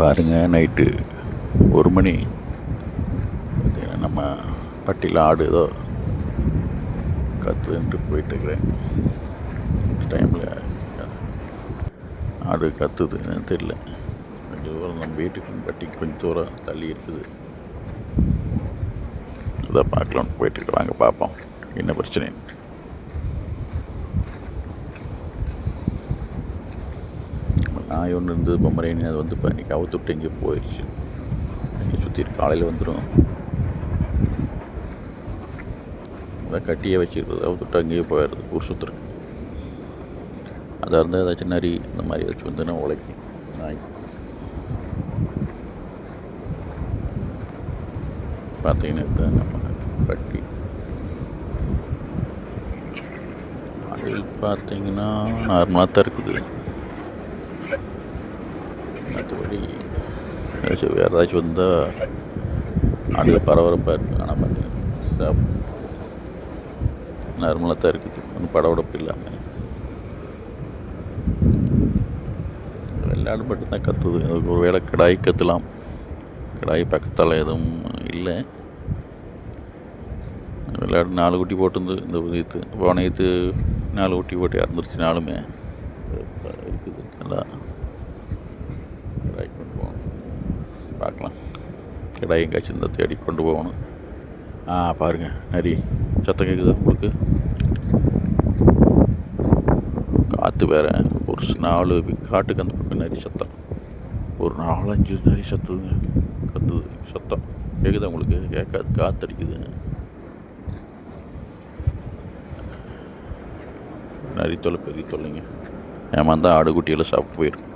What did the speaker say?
பாருங்கள் நைட்டு ஒரு மணி. நம்ம பட்டியில் ஆடு ஏதோ கற்றுன்ட்டு போயிட்டுருக்கிறேன் டைமில் ஆடு கற்றுதுன்னு தெரியல. கொஞ்சம் தூரம் நம்ம வீட்டுக்கு பட்டி கொஞ்சம் தூரம் தள்ளி இருக்குது. அதை பார்க்கலான்னு போயிட்டுருக்கு வாங்க பார்ப்போம். என்ன பிரச்சனை? நாய் ஒன்று இருந்தது பொம்மரேனி அது வந்து இப்போ இன்றைக்கி அவுத்துட்டு எங்கேயோ போயிடுச்சு இங்கே சுற்றி காலையில் வந்துடும் அதான் கட்டியே வச்சுக்கிறது அவுத்துட்டு அங்கேயே போயிடுறது. ஊர் சுற்றுறேன் அதாக இருந்தால் ஏதாச்சும் நரி இந்த மாதிரி ஏதாச்சும் வந்துன்னா உழைக்கும் நாய். பார்த்தீங்கன்னா இதுதான் நம்ம பட்டி அதில் பார்த்தீங்கன்னா நார்மலாக தான் இருக்குது. மற்றபடி ஏதாச்சும் வேறு ஏதாச்சும் வந்தால் அதில் பரபரப்பாக இருக்குது ஆனால் பார்த்தீங்கன்னா நார்மலாக தான் இருக்குது. ஒன்றும் படபடப்பு இல்லாமல் வெள்ளாடு மட்டும்தான் கத்துது. அதுக்கு ஒரு வேளை கிடாய் கத்துலாம். கிடாய் பக்கத்தால் எதுவும் இல்லை. விளையாடு நாலு குட்டி போட்டுருந்து இந்த இது போன இது நாலு குட்டி போட்டு இறந்துருச்சு நாளுமே இருக்குது. நல்லா கிடாய் கொண்டு போகணும் பார்க்கலாம் கிடாய் எங்கேயாச்சும் இருந்தால் தேடி கொண்டு போகணும் ஆ பாருங்கள் நரி சத்தம் கேட்குது உங்களுக்கு காற்று வேறு ஒரு நாலு காட்டுக்கு அந்த பக்கம் நரி சத்தம் ஒரு நாலஞ்சு நரி சத்துதுங்க கத்துது சத்தம் கேட்குது உங்களுக்கு கேட்காது காற்றடிக்குதுங்க நரி தொல்லை பெரிய தொல்லைங்க ஏமாந்தால் ஆடு குட்டியெல்லாம் சாப்பிட்டு போயிடும்